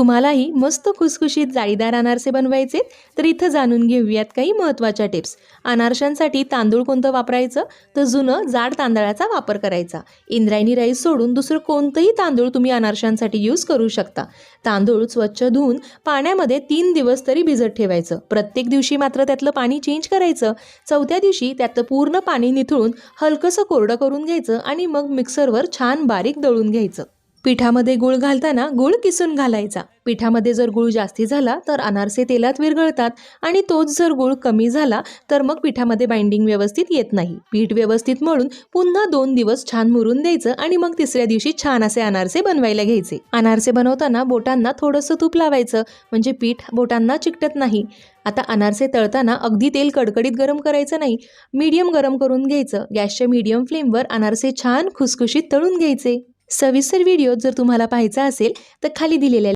तुम्हालाही मस्त खुसखुशीत जाळीदार अनारसे बनवायचे तर इथं जाणून घेऊयात काही महत्त्वाच्या टिप्स. अनारशांसाठी तांदूळ कोणतं वापरायचं? तर जुनं जाड तांदळाचा वापर करायचा. इंद्रायणी राईस सोडून दुसरं कोणतंही तांदूळ तुम्ही अनारशांसाठी यूज करू शकता. तांदूळ स्वच्छ धुवून पाण्यामध्ये तीन दिवस तरी भिजत ठेवायचं. प्रत्येक दिवशी मात्र त्यातलं पाणी चेंज करायचं. चौथ्या दिवशी त्यातलं पूर्ण पाणी निथळून हलकंसं कोरडं करून घ्यायचं आणि मग मिक्सरवर छान बारीक दळून घ्यायचं. पिठामध्ये गुळ घालताना गुळ किसून घालायचा. पिठामध्ये जर गुळ जास्ती झाला तर अनारसे तेलात विरघळतात आणि तोच जर गुळ कमी झाला तर मग पिठामध्ये बाइंडिंग व्यवस्थित येत नाही. पीठ व्यवस्थित मळून पुन्हा दोन दिवस छान मुरून द्यायचं आणि मग तिसऱ्या दिवशी छान असे अनारसे बनवायला घ्यायचे. अनारसे बनवताना बोटांना थोडंसं तूप लावायचं म्हणजे पीठ बोटांना चिकटत नाही. आता अनारसे तळताना अगदी तेल कडकडीत गरम करायचं नाही मीडियम गरम करून घ्यायचं. गॅसच्या मीडियम फ्लेमवर अनारसे छान खुसखुशीत तळून घ्यायचे. सविस्तर व्हिडिओ जर तुम्हाला पाहायचा असेल तर खाली दिलेल्या